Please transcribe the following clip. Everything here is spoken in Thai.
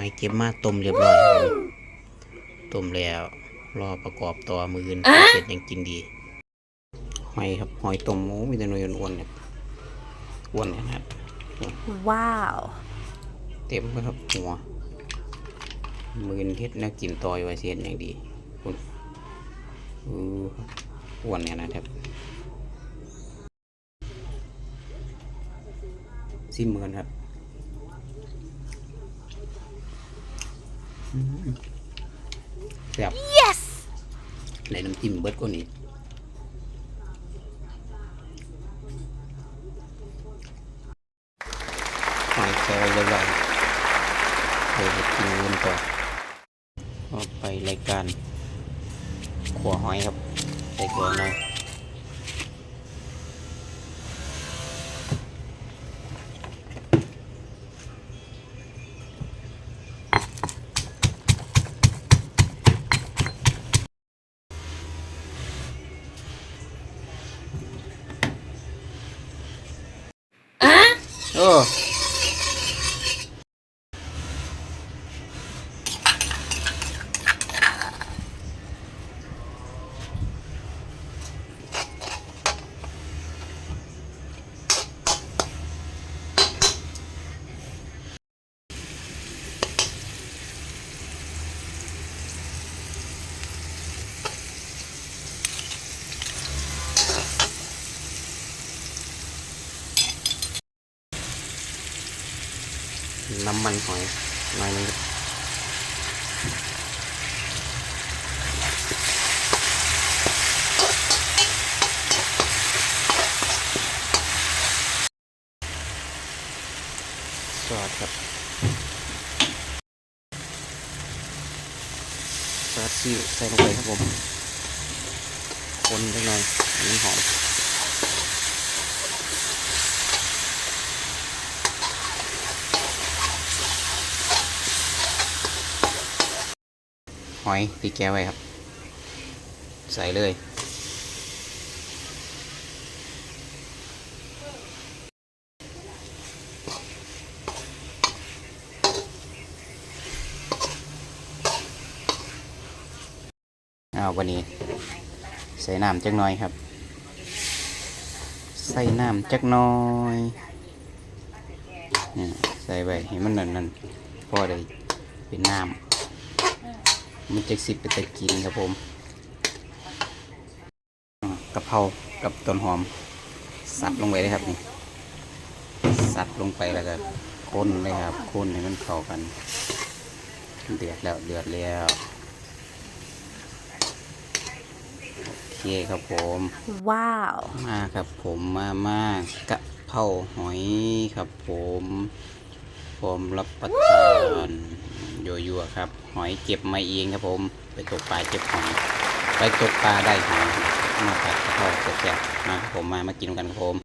อยเก็บมาต้มเรียบร้อยครับผมต้มแล้ว รอประกอบต่อมืออื่นเสร็จยังกินดีหอยครับหอยต้มหมูมีแต่หน่วยอ้วนๆเนี่ยอ้วนเนี่ยนะครับ Wow. เต็มเลยครับหัวมือนเฮ็ดแนวกินต่อยไว้เสียนอย่างดีคุณอือครับอ้วนเนี่ยนะครับซิมมือนครับอืม แบบ Yes. ในน้ำจิ้มเบิดกว่านี้หอยแครงเลยๆเดี๋ยวไปกินกันต่อก็ไปรายการขัวหอยครับใส่เกลือหน่อย โน้ำมันหอยหน่อยหนึงครับซอสครับซอสซีอิ๊วใส่ลงไปครับผม คนไปหน่อยมันหอม หอยที่แกไว้ครับ ใส่เลย เอาวันนี้ ใส่น้ำจักหน่อยครับ ใส่น้ำจักหน่อยเนี่ยใส่ไว้ให้มันนั่นนั่นๆพอได้เป็นน้ำ มันจะสิบเป็นตะกินครับผมอ่ากะเพรากับต้นหอม สับลงไปเลยครับนี่สับลงไปแล้วก็คนเลยครับคนให้มันเข้ากัน เดือดแล้วเดือดแล้วโอเคครับผม Wow. มาครับผมมามากะเพราหอยครับผม พร้อมรับประทานยัวๆครับ หอยเก็บมาเองครับผม ไปตกปลาเก็บหอยไปตกปลาได้หอยมาผัดกะเพราแซ่บมาผมมามากินกันครับผม